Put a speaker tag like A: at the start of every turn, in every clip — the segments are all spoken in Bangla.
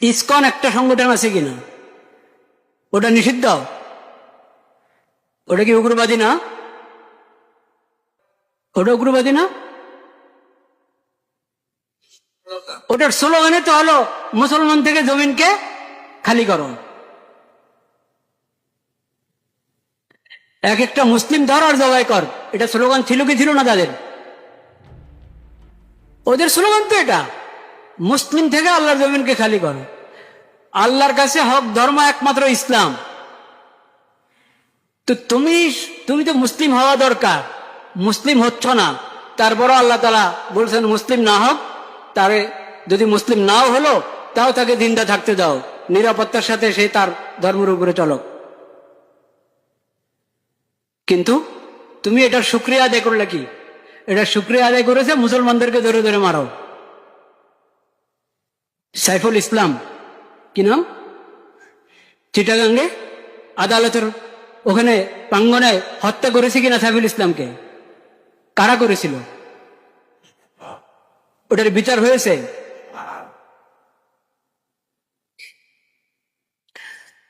A: ইসকন একটা সংগঠন আছে কিনা? ওটা নিষিদ্ধ? ওটা কি উগ্রবাদী না? ওটা উগ্রবাদী না? ওটার স্লোগানে তো হলো, মুসলমান থেকে জমিনকে খালি করো। এক একটা মুসলিম ধর আর জবাই কর। এটা স্লোগান ছিল কি ছিল না তাদের? ওদের স্লোগান তো এটা। মুসলিম থেকে আল্লাহর জমিনকে খালি করো। আল্লাহর কাছে হক, ধর্ম একমাত্র ইসলাম। তো তুমি তুমি তো মুসলিম হওয়া দরকার। মুসলিম হচ্ছ না। তারপরও আল্লাহ তালা বলছেন, মুসলিম না হোক, তারে যদি মুসলিম নাও হলো, তাও তাকে দিনটা থাকতে দাও। নিরাপত্তার সাথে সে তার ধর্মের উপরে চলক। কিন্তু তুমি এটা শুক্রিয়া আদায় করলে কি? এটা শুক্রিয়া আদায় করেছে মুসলমানদেরকে ধরে ধরে মারো। সাইফুল ইসলাম। কি নাম? চিটাগাঙ্গে আদালতের ওখানে প্রাঙ্গনে হত্যা করেছে কিনা সাইফুল ইসলামকে? কারা করেছিল? ওটার বিচার হয়েছে?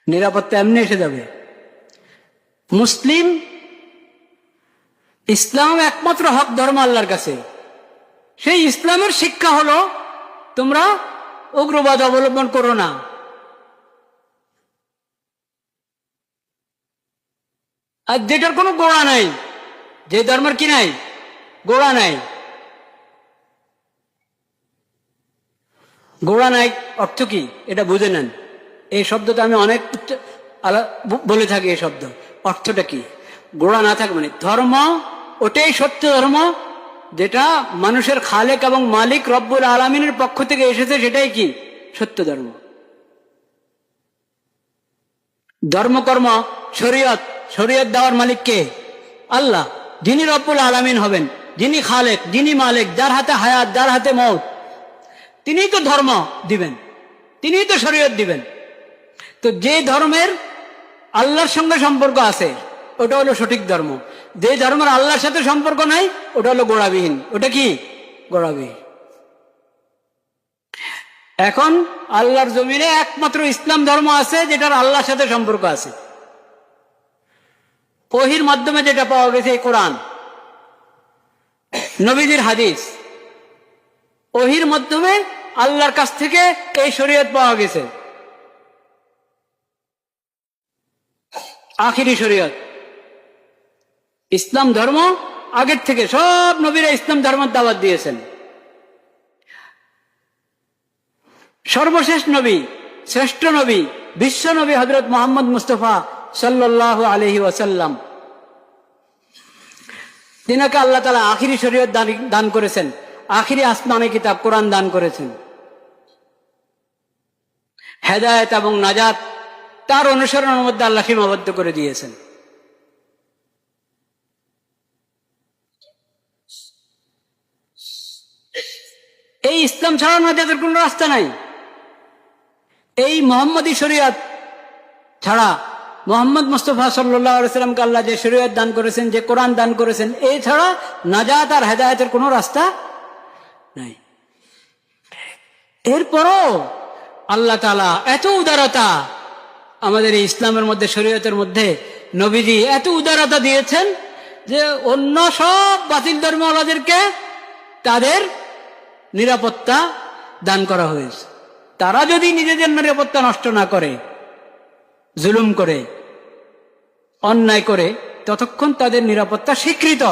A: নিরাপত্তা এমনি এসে যাবে। মুসলিম, ইসলাম একমাত্র হক ধর্ম আল্লাহর কাছে। সেই ইসলামের শিক্ষা হলো তোমরা উগ্রবাদ অবলম্বন করো না। আর যেটার কোনো গোড়া নাই, যে ধর্মের কি নাই, গোড়া নাই। গোড়া নাই অর্থ কি? এটা বুঝে নেন। এই শব্দটা আমি অনেক বলে থাকি এই শব্দ। অর্থটা কি? গোড়া না থাকে মানে ধর্ম, ওটাই সত্য ধর্ম যেটা মানুষের খালেক এবং মালিক রব্বুল আলমিনের পক্ষ থেকে এসেছে, সেটাই কি? সত্য ধর্ম। ধর্মকর্ম, শরীয়ত। শরীয়ত দেওয়ার মালিক কে? আল্লাহ। যিনি রব্বুল আলামিন হবেন, যিনি খালেক, যিনি মালিক, যার হাতে হায়াত, যার হাতে মত তিনিই তো ধর্ম দিবেন, তিনিই তো শরীয়ত দিবেন। তো যে ধর্মের আল্লাহর সঙ্গে সম্পর্ক আছে ওটা হলো সঠিক ধর্ম। যে ধর্মের আল্লাহর সাথে সম্পর্ক নাই, ওটা হলো গোড়াবিহীন। ওটা কি? গোড়াবিহীন। এখন আল্লাহর জমিনে একমাত্র ইসলাম ধর্ম আছে, যেটার আল্লাহর সাথে সম্পর্ক আছে। ওহির মাধ্যমে যেটা পাওয়া গেছে এই কোরআন। নবীজির হাদিস। ওহির মাধ্যমে আল্লাহর কাছ থেকে এই শরীয়ত পাওয়া গেছে। আখিরি শরীয়ত। ইসলাম ধর্ম আগের থেকে সব নবীরা ইসলাম ধর্মের দাওয়াত দিয়েছেন। সর্বশেষ নবী, শ্রেষ্ঠ নবী, বিশ্ব নবী হজরত মোহাম্মদ মুস্তফা সাল্লাহ আলহি ওয়াসাল্লাম। তিনাকে আল্লাহ তালা আখিরি শরীয়ত দান করেছেন। আখিরি আসমানি কিতাব, কোরআন দান করেছেন। হেদায়ত এবং নাজাত, তার অনুসরণের মধ্যে আল্লাহ সীমাবদ্ধ করে দিয়েছেন। এই ইসলাম ছাড়া নাজাতের কোন রাস্তা নাই। এই মোহাম্মদী শরিয়ত ছাড়া মোহাম্মদ মুস্তফা সাল্লামকে আল্লাহ যে শরীয়ত দান করেছেন, যে কোরআন দান করেছেন এই ছাড়া নাজাত আর হেদায়তের কোনো রাস্তা নাই। এরপরও আল্লাহ তালা এত উদারতা আমাদের ইসলামের মধ্যে, শরীয়তের মধ্যে নবীজি এত উদারতা দিয়েছেন যে অন্য সব বাতিল ধর্মওয়ালাদেরকে তাদের নিরাপত্তা দান করা হয়েছে। তারা যদি নিজেদের নিরাপত্তা নষ্ট না করে, জুলুম করে, অন্যায় করে, ততক্ষণ তাদের নিরাপত্তা স্বীকৃত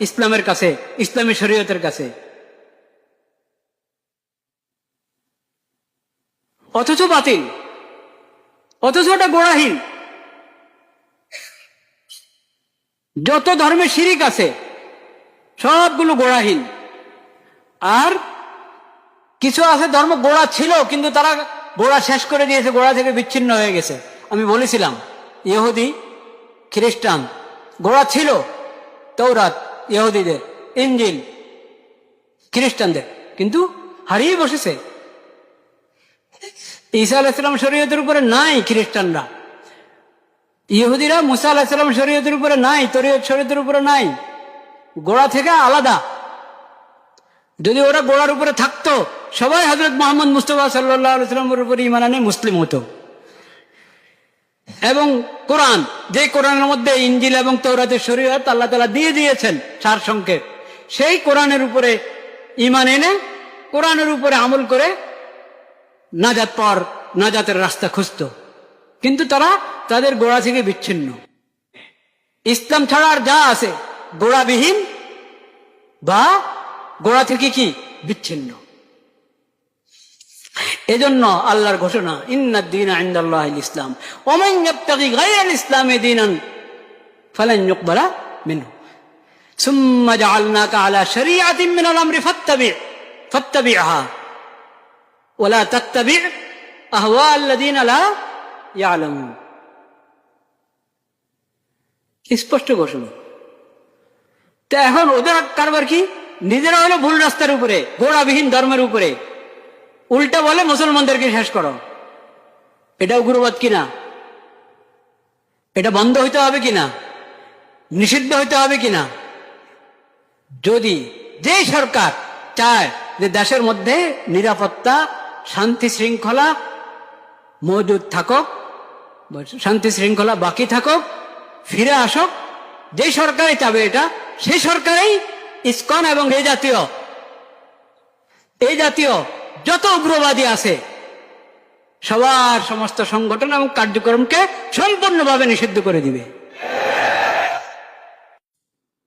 A: ইসলামের কাছে, ইসলামী শরীয়তের কাছে। অথচ বাতিল, অথচ ওটা গোড়াহীন। যত ধর্মে শিরিক আছে, সবগুলো গোড়াহীন। আর কিছু আছে ধর্ম, গোড়া ছিল, কিন্তু তারা গোড়া শেষ করে দিয়েছে, গোড়া থেকে বিচ্ছিন্ন হয়ে গেছে। আমি বলেছিলাম, ইহুদি, খ্রিস্টান, গোড়া ছিল তৌরাত ইহুদিদের ইঞ্জিল খ্রিস্টানদের, কিন্তু হারিয়ে বসেছে। ঈসা আলাহিসাম শরীয়তের উপরে নাই খ্রিস্টানরা। ইহুদিরা মুসা আলাহিসাম শরীয়তের উপরে নাই, তরিয়ত শরীয়তের উপরে নাই। গোড়া থেকে আলাদা। যদি ওরা গোড়ার উপরে থাকতো সবাই হজরত মোহাম্মদ মুস্তফা সাল্লাহ সাল্লামের উপর ইমান আনে, মুসলিম হতো। এবং কোরআন যে কোরআনের মধ্যে ইঞ্জিল এবং তৌরাতের শরীয়ত আল্লাহ তালা দিয়ে দিয়েছেন সার সংক্ষেপ সেই কোরআনের উপরে ইমান এনে, কোরআনের উপরে আমল করে নাজাত পর নাজাতের রাস্তা খুঁজত। কিন্তু তারা তাদের গোড়া থেকে বিচ্ছিন্ন। ইসলাম ছাড়া আর যা আছে, গোড়াবিহীন বা গোড়া থেকে কি? বিচ্ছিন্ন। এজন্য আল্লাহর ঘোষণা, ইন্নাদ দিন আইন্দাল্লাহ ইসলাম। ওমান ইয়াবতাগি গায়রাল ইসলামে দীনান, ফালান ইউকবালা স্পষ্ট ঘোষণা। তো এখন ওদের কারবার কি? নিজেরা হলো ভুল রাস্তার উপরে গোড়াবিহীন ধর্মের উপরে। উল্টা বলে মুসলমানদেরকে শেষ করো। এটাও গুরুবাদ কিনা? এটা বন্ধ হইতে হবে কিনা? নিষিদ্ধ হইতে হবে কিনা? যদি যে সরকার চায় যে দেশের মধ্যে নিরাপত্তা, শান্তি শৃঙ্খলা মজুদ থাকুক, শান্তি শৃঙ্খলা বাকি থাকুক, ফিরে আসুক, যে সরকারই চাবে এটা সেই সরকারেই ইস্কন এবং এই জাতীয় এই জাতীয় যত উগ্রবাদী আছে সবার সমস্ত সংগঠন এবং কার্যক্রমকে সম্পূর্ণভাবে নিষিদ্ধ করে দিবে।